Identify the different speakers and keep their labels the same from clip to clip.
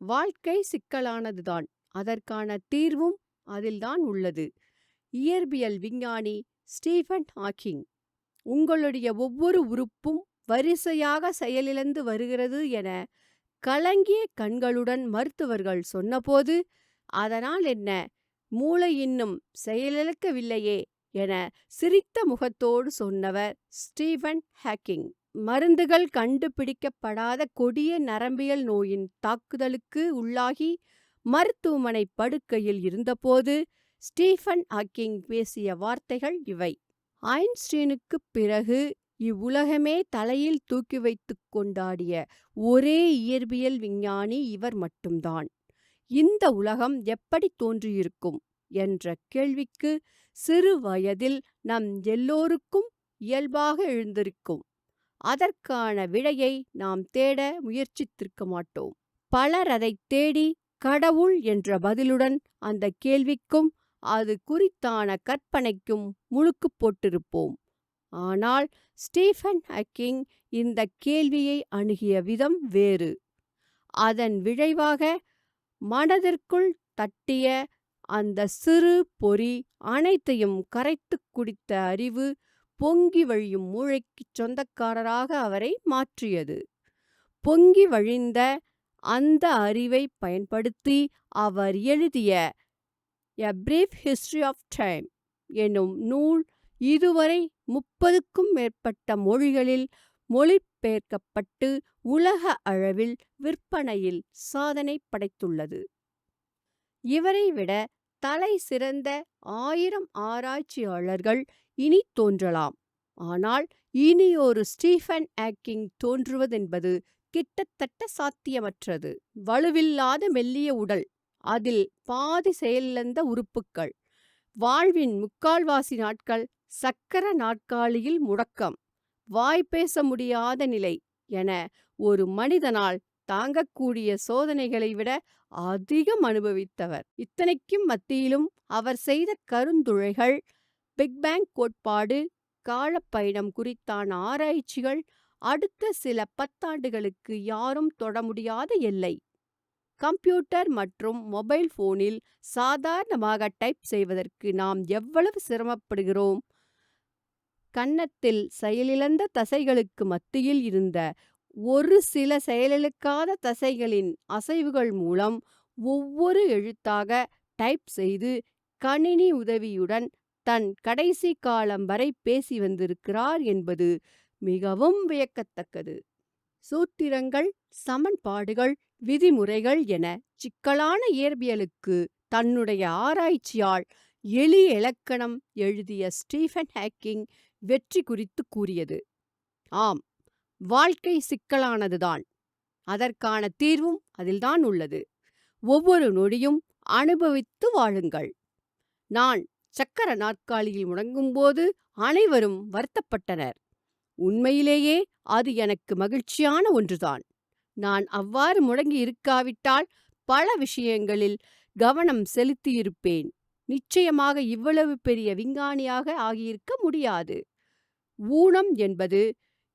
Speaker 1: வாழ்க்கை சிக்கலானதுதான். அதற்கான தீர்வும் அதில்தான் உள்ளது. இயற்பியல் விஞ்ஞானி ஸ்டீஃபன் ஹாக்கிங் உங்களுடைய ஒவ்வொரு உறுப்பும் வரிசையாக செயலிழந்து வருகிறது என கலங்கிய கண்களுடன் மருத்துவர்கள் சொன்னபோது அதனால் என்ன? மூளை இன்னும் செயலிழக்கவில்லையே என சிரித்த முகத்தோடு சொன்னவர் ஸ்டீவன் ஹாக்கிங். மருந்துகள் கண்டுபிடிக்கப்படாத கொடிய நரம்பியல் நோயின் தாக்குதலுக்கு உள்ளாகி மருத்துவமனை படுக்கையில் இருந்தபோது ஸ்டீஃபன் ஹாக்கிங் பேசிய வார்த்தைகள் இவை. ஐன்ஸ்டீனுக்குப் பிறகு இவ்வுலகமே தலையில் தூக்கி வைத்துக் கொண்டாடிய ஒரே இயற்பியல் விஞ்ஞானி இவர் மட்டும்தான். இந்த உலகம் எப்படி தோன்றியிருக்கும் என்ற கேள்விக்கு சிறு வயதில் நம் எல்லோருக்கும் இயல்பாக எழுந்திருக்கும். அதற்கான விடையை நாம் தேட முயற்சித்திருக்க மாட்டோம். பலர் அதை தேடி கடவுள் என்ற பதிலுடன் அந்த கேள்விக்கும் அது குறித்தான கற்பனைக்கும் முழுக்கு போட்டிருப்போம். ஆனால் ஸ்டீஃபன் ஹக்கிங் இந்த கேள்வியை அணுகிய விதம் வேறு. அதன் விளைவாக மனதிற்குள் தட்டிய அந்த சிறு பொறி அனைத்தையும் கரைத்துக் குடித்த அறிவு பொங்கி வழியும் மூளைக்குச் சொந்தக்காரராக அவரை மாற்றியது. பொங்கி வழிந்த அந்த அறிவை பயன்படுத்தி அவர் எழுதிய a brief history of time எனும் நூல் இதுவரை முப்பதுக்கும் மேற்பட்ட மொழிகளில் மொழிபெயர்க்கப்பட்டு உலக அளவில் விற்பனையில் சாதனை படைத்துள்ளது. இவரை விட தலை சிறந்த ஆயிரம் ஆராய்ச்சியாளர்கள் இனி தோன்றலாம். ஆனால் இனியொரு ஸ்டீஃபன் ஆக்கிங் தோன்றுவதென்பது கிட்டத்தட்ட சாத்தியமற்றது. வலுவில்லாத மெல்லிய உடல் அதில் பாதி செயலிழந்த உறுப்புக்கள் வாழ்வின் முக்கால்வாசி நாட்கள் சக்கர நாற்காலியில் முடக்கம் வாய் பேச முடியாத நிலை என ஒரு மனிதனால் தாங்கக்கூடிய சோதனைகளை விட அதிகம் அனுபவித்தவர். இத்தனைக்கும் மத்தியிலும் அவர் செய்த கருந்துளைகள் பிக் பேங் கோட்பாடு காலப்பயணம் குறித்தான ஆராய்ச்சிகள் அடுத்த சில பத்தாண்டுகளுக்கு யாரும் தொட முடியாத எல்லை. கம்ப்யூட்டர் மற்றும் மொபைல் போனில் சாதாரணமாக டைப் செய்வதற்கு நாம் எவ்வளவு சிரமப்படுகிறோம்? கன்னத்தில் செயலிழந்த தசைகளுக்கு மத்தியில் இருந்த ஒரு சில செயலிழக்காத தசைகளின் அசைவுகள் மூலம் ஒவ்வொரு எழுத்தாக டைப் செய்து கணினி உதவியுடன் தன் கடைசி காலம் வரை பேசி வந்திருக்கிறார் என்பது மிகவும் வியக்கத்தக்கது. சூத்திரங்கள் சமன்பாடுகள் விதிமுறைகள் என சிக்கலான இயற்பியலுக்கு தன்னுடைய ஆராய்ச்சியால் எளிய இலக்கணம் எழுதிய ஸ்டீஃபன் ஹேக்கிங் வெற்றி குறித்து கூறியது. ஆம் வாழ்க்கை சிக்கலானதுதான். அதற்கான தீர்வும் அதில்தான் உள்ளது. ஒவ்வொரு நொடியும் அனுபவித்து வாழுங்கள். நான் சக்கர நாற்காலியில் முடங்கும்போது அனைவரும் வருத்தப்பட்டனர். உண்மையிலேயே அது எனக்கு மகிழ்ச்சியான ஒன்றுதான். நான் அவ்வாறு முடங்கி இருக்காவிட்டால் பல விஷயங்களில் கவனம் செலுத்தியிருப்பேன். நிச்சயமாக இவ்வளவு பெரிய விஞ்ஞானியாக ஆகியிருக்க முடியாது. ஊனம் என்பது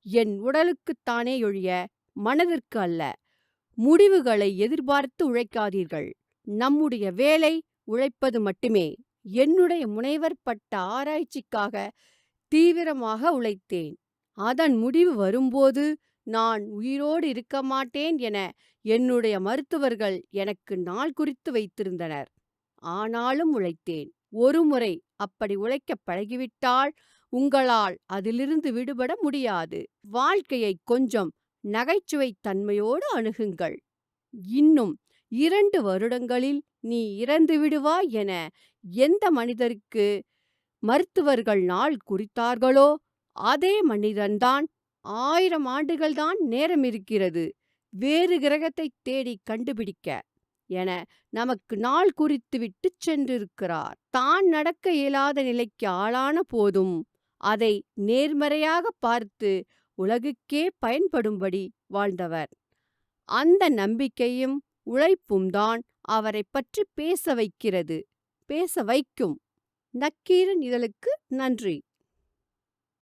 Speaker 1: என் உடலுக்குத்தானே ஒழிய மனதிற்கு அல்ல. முடிவுகளை எதிர்பார்த்து உழைக்காதீர்கள். நம்முடைய வேலை உழைப்பது மட்டுமே. என்னுடைய முனைவர் பட்ட ஆராய்ச்சிக்காக தீவிரமாக உழைத்தேன். அதன் முடிவு வரும்போது நான் உயிரோடு இருக்க மாட்டேன் என என்னுடைய மருத்துவர்கள் எனக்கு நாள் குறித்து வைத்திருந்தனர். ஆனாலும் உழைத்தேன். ஒருமுறை அப்படி உழைக்கப் பழகிவிட்டால் உங்களால் அதிலிருந்து விடுபட முடியாது. வாழ்க்கையை கொஞ்சம் நகைச்சுவை தன்மையோடு அணுகுங்கள். இன்னும் இரண்டு வருடங்களில் நீ இறந்து விடுவாய் என எந்த மனிதருக்கு மருத்துவர்கள் நாள் குறித்தார்களோ அதே மனிதன்தான் ஆயிரம் ஆண்டுகள்தான் நேரம் இருக்கிறது. வேறு கிரகத்தை தேடி கண்டுபிடிக்க என நமக்கு நாள் குறித்து விட்டு சென்றிருக்கிறார். தான் நடக்க இயலாத நிலைக்கு ஆளான போதும் அதை நேர்மறையாக பார்த்து உலகுக்கே பயன்படும்படி வாழ்ந்தவர். அந்த நம்பிக்கையும் உழைப்பும் தான் அவரை பற்றி பேச வைக்கிறது. பேச வைக்கும். நக்கீரன் இதழுக்கு நன்றி.